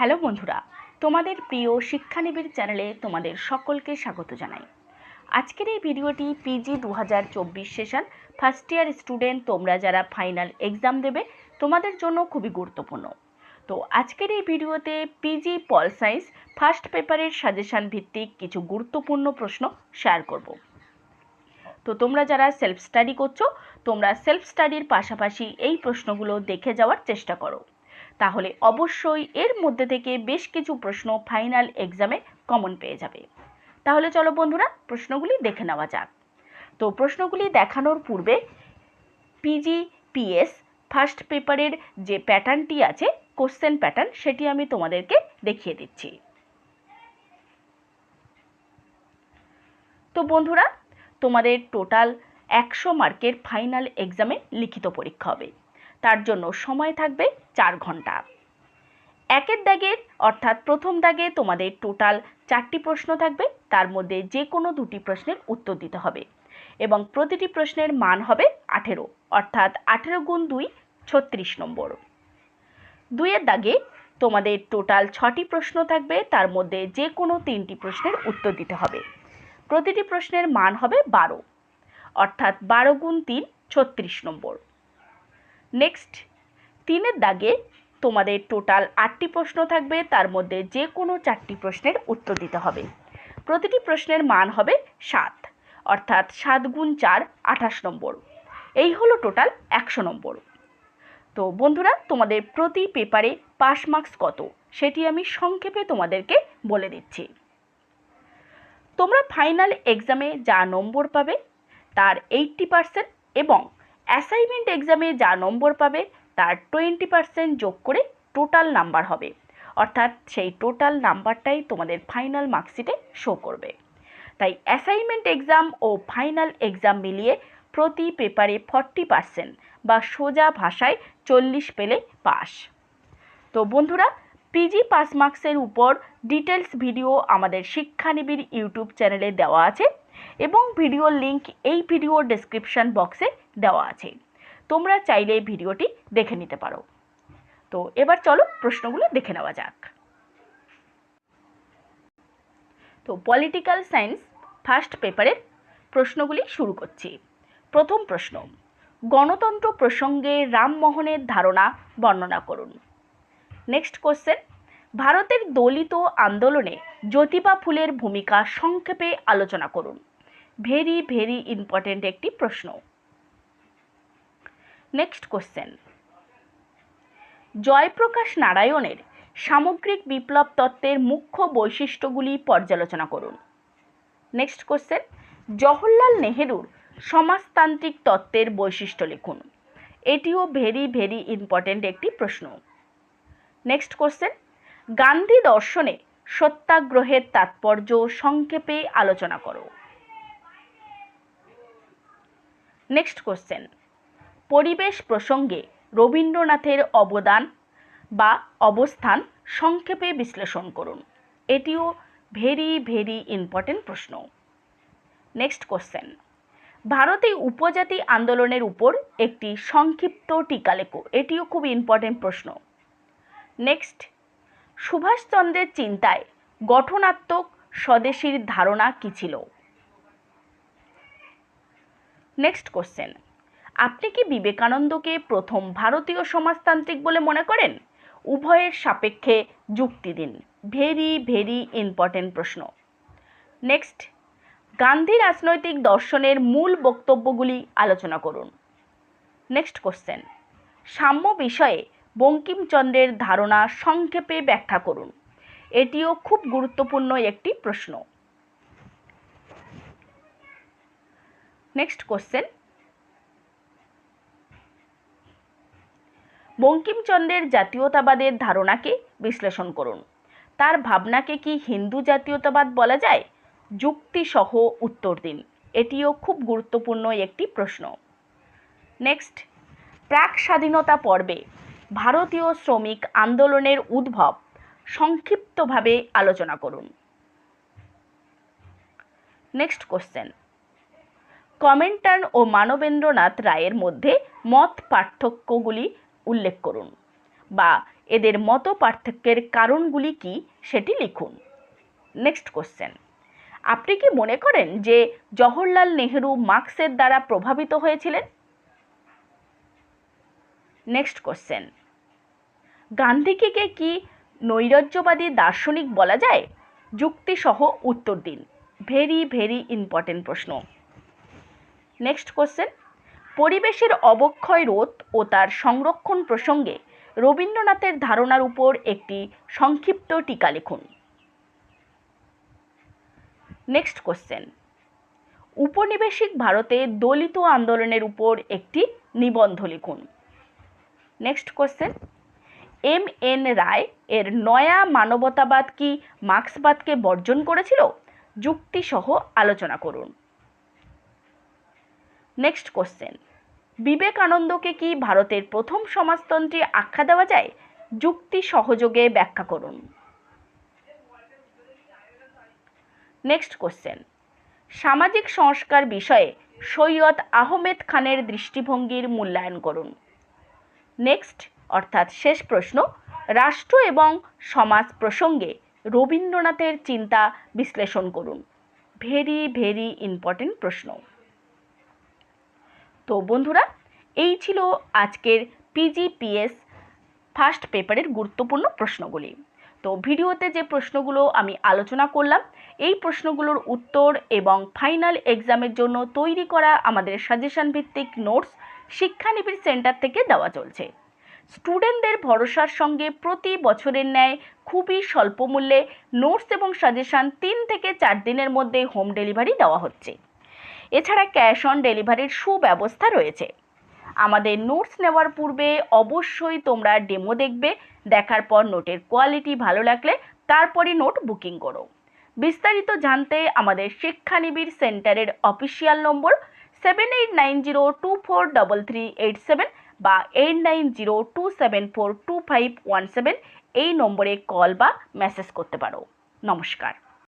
Hello বন্ধুরা, তোমাদের প্রিয় শিক্ষানিবিড় চ্যানেলে তোমাদের সকলকে স্বাগত জানাই। আজকের এই ভিডিওটি পিজি দু হাজার চব্বিশ সেশন ফার্স্ট ইয়ার স্টুডেন্ট তোমরা যারা ফাইনাল এক্সাম দেবে, তোমাদের জন্য খুবই গুরুত্বপূর্ণ। তো আজকের এই ভিডিওতে পিজি পল সায়েন্স ফার্স্ট পেপারের সাজেশান ভিত্তিক কিছু গুরুত্বপূর্ণ প্রশ্ন শেয়ার করব। তো তোমরা যারা সেলফ স্টাডি করছ, তোমরা সেলফ স্টাডির পাশাপাশি এই প্রশ্নগুলো দেখে যাওয়ার চেষ্টা করো। তাহলে অবশ্যই এর মধ্যে থেকে বেশ কিছু প্রশ্ন ফাইনাল এক্সামে কমন পেয়ে যাবে। তাহলে চলো বন্ধুরা, প্রশ্নগুলি দেখে নেওয়া যাক। তো প্রশ্নগুলি দেখানোর পূর্বে পিজি পিএস ফার্স্ট পেপারের যে প্যাটার্নটি আছে কোশ্চেন প্যাটার্ন সেটি আমি তোমাদেরকে দেখিয়ে দিচ্ছি। তো বন্ধুরা, তোমাদের টোটাল একশো মার্কের ফাইনাল এক্সামে লিখিত পরীক্ষা হবে। তার জন্য সময় থাকবে চার ঘণ্টা। একের দাগের, অর্থাৎ প্রথম দাগে তোমাদের টোটাল চারটি প্রশ্ন থাকবে, তার মধ্যে যে কোনো দুটি প্রশ্নের উত্তর দিতে হবে এবং প্রতিটি প্রশ্নের মান হবে আঠেরো, অর্থাৎ আঠেরো গুণ দুই, ছত্রিশ নম্বর। দুইয়ের দাগে তোমাদের টোটাল ছটি প্রশ্ন থাকবে, তার মধ্যে যে কোনো তিনটি প্রশ্নের উত্তর দিতে হবে। প্রতিটি প্রশ্নের মান হবে বারো, অর্থাৎ বারো গুণ তিন, ছত্রিশ নম্বর। নেক্সট তিনের দাগে তোমাদের টোটাল আটটি প্রশ্ন থাকবে, তার মধ্যে যে কোনো চারটি প্রশ্নের উত্তর দিতে হবে। প্রতিটি প্রশ্নের মান হবে সাত, অর্থাৎ সাত গুণ চার, আঠাশ নম্বর। এই হলো টোটাল একশো নম্বর। তো বন্ধুরা, তোমাদের প্রতি পেপারে পাস মার্কস কত, সেটি আমি সংক্ষেপে তোমাদেরকে বলে দিচ্ছি। তোমরা ফাইনাল এক্সামে যা নম্বর পাবে, তার এইট্টি পার্সেন্ট এবং অ্যাসাইনমেন্ট এক্সামে যা নম্বর পাবে, তার টোয়েন্টি পার্সেন্ট যোগ করে টোটাল নাম্বার হবে। অর্থাৎ সেই টোটাল নাম্বারটাই তোমাদের ফাইনাল মার্কশিটে শো করবে। তাই অ্যাসাইনমেন্ট এক্সাম ও ফাইনাল এক্সাম মিলিয়ে প্রতি পেপারে ফর্টি পার্সেন্ট বা সোজা ভাষায় চল্লিশ পেলে পাস তো বন্ধুরা পিজি পাস মার্কসের উপর ডিটেলস ভিডিও আমাদের শিক্ষানিবিড় ইউটিউব চ্যানেলে দেওয়া আছে। এবং ভিডিওর লিংক এই ভিডিও ডেসক্রিপশন বক্সে দেওয়া আছে। তোমরা চাইলে ভিডিওটি দেখে নিতে পারো। তো এবার চলো প্রশ্নগুলো দেখে নেওয়া যাক। তো পলিটিক্যাল সায়েন্স ফার্স্ট পেপারের প্রশ্নগুলি শুরু করছি। প্রথম প্রশ্ন, গণতন্ত্র প্রসঙ্গে রামমোহনের ধারণা বর্ণনা করুন। নেক্সট কোশ্চেন ভারতের দলিত আন্দোলনে জ্যোতিবা ফুলের ভূমিকা সংক্ষেপে আলোচনা করুন। ভেরি ভেরি ইম্পর্টেন্ট একটি প্রশ্ন। Next question. জয়প্রকাশ নারায়ণের সামগ্রিক বিপ্লব তত্ত্বের মুখ্য বৈশিষ্ট্যগুলি পর্যালোচনা করুন। Next question. জওহরলাল নেহেরুর সমাজতান্ত্রিক তত্ত্বের বৈশিষ্ট্য লিখুন। এটিও ভেরি ভেরি ইম্পর্টেন্ট একটি প্রশ্ন। Next question. গান্ধী দর্শনে সত্যাগ্রহের তাৎপর্য সংক্ষেপে আলোচনা করো। নেক্সট কোশ্চেন পরিবেশ প্রসঙ্গে রবীন্দ্রনাথের অবদান বা অবস্থান সংক্ষেপে বিশ্লেষণ করুন। এটিও ভেরি ভেরি ইম্পর্টেন্ট প্রশ্ন। নেক্সট কোশ্চেন ভারতে উপজাতি আন্দোলনের উপর একটি সংক্ষিপ্ত টিকা লেখো। এটিও খুব ইম্পর্টেন্ট প্রশ্ন। নেক্সট সুভাষচন্দ্রের চিন্তায় গঠনাত্মক স্বদেশীর ধারণা কী ছিল? নেক্সট কোশ্চেন আপনি কি বিবেকানন্দকে প্রথম ভারতীয় সমাজতান্ত্রিক বলে মনে করেন? উভয়ের সাপেক্ষে যুক্তি দিন। ভেরি ভেরি ইম্পর্টেন্ট প্রশ্ন। নেক্সট গান্ধী রাজনৈতিক দর্শনের মূল বক্তব্যগুলি আলোচনা করুন। নেক্সট কোশ্চেন সাম্য বিষয়ে বঙ্কিমচন্দ্রের ধারণা সংক্ষেপে ব্যাখ্যা করুন। এটিও খুব গুরুত্বপূর্ণ একটি প্রশ্ন। নেক্সট কোশ্চেন বঙ্কিমচন্দ্রের জাতীয়তাবাদের ধারণাকে বিশ্লেষণ করুন। তার ভাবনাকে কি হিন্দু জাতীয়তাবাদ বলা যায়? যুক্তিসহ উত্তর দিন। এটিও খুব গুরুত্বপূর্ণ একটি প্রশ্ন। নেক্সট প্রাক স্বাধীনতা পর্বে ভারতীয় শ্রমিক আন্দোলনের উদ্ভব সংক্ষিপ্তভাবে আলোচনা করুন। নেক্সট কোশ্চেন কমেন্টান ও মানবেন্দ্রনাথ রায়ের মধ্যে মত পার্থক্যগুলি উল্লেখ করুন বা এদের মত পার্থক্যের কারণগুলি কি সেটি লিখুন। নেক্সট কোশ্চেন আপনি কি মনে করেন যে জওহরলাল নেহরু মার্কসের দ্বারা প্রভাবিত হয়েছিলেন? নেক্সট কোশ্চেন গান্ধীকে কি নৈরাজ্যবাদী দার্শনিক বলা যায়? যুক্তিসহ উত্তর দিন। ভেরি ভেরি ইম্পর্টেন্ট প্রশ্ন। নেক্সট কোশ্চেন পরিবেশের অবক্ষয় রোধ ও তার সংরক্ষণ প্রসঙ্গে রবীন্দ্রনাথের ধারণার উপর একটি সংক্ষিপ্ত টিকা লিখুন। নেক্সট কোশ্চেন উপনিবেশিক ভারতে দলিত আন্দোলনের উপর একটি নিবন্ধ লিখুন। Next question M N Roy এর নয়া মানবতাবাদ কি মার্ক্সবাদকে বর্জন করেছিল? যুক্তিসহ আলোচনা করুন। নেক্সট কোশ্চেন বিবেকানন্দকে কি ভারতের প্রথম সমাজতন্ত্রী আখ্যা দেওয়া যায়? যুক্তি সহযোগে ব্যাখ্যা করুন। নেক্সট কোশ্চেন সামাজিক সংস্কার বিষয়ে সৈয়দ আহমেদ খানের দৃষ্টিভঙ্গির মূল্যায়ন করুন। নেক্সট অর্থাৎ শেষ প্রশ্ন, রাষ্ট্র এবং সমাজ প্রসঙ্গে রবীন্দ্রনাথের চিন্তা বিশ্লেষণ করুন। ভেরি ভেরি ইম্পর্টেন্ট প্রশ্ন। তো বন্ধুরা, এই ছিল আজকের পিজিপিএস ফার্স্ট পেপারের গুরুত্বপূর্ণ প্রশ্নগুলি। তো ভিডিওতে যে প্রশ্নগুলো আমি আলোচনা করলাম, এই প্রশ্নগুলোর উত্তর এবং ফাইনাল এক্সামের জন্য তৈরি করা আমাদের সাজেশন ভিত্তিক নোটস শিক্ষানিবিড় সেন্টার থেকে দেওয়া চলছে। স্টুডেন্টদের ভরসার সঙ্গে প্রতি বছরের ন্যায় খুবই স্বল্প মূল্যে নোটস এবং সাজেশান তিন থেকে চার দিনের মধ্যে হোম ডেলিভারি দেওয়া হচ্ছে। এছাড়া ক্যাশ অন ডেলিভারির সুব্যবস্থা রয়েছে। আমাদের নোটস নেওয়ার পূর্বে অবশ্যই তোমরা ডেমো দেখবে, দেখার পর নোটের কোয়ালিটি ভালো লাগলে তারপরই নোট বুকিং করো। বিস্তারিত জানতে আমাদের শিক্ষানিবিড় সেন্টারের official number seven eight nine zero two four double three eight seven বা eight nine zero two seven four two five one seven এই নম্বরে কল বা মেসেজ করতে পারো। নমস্কার।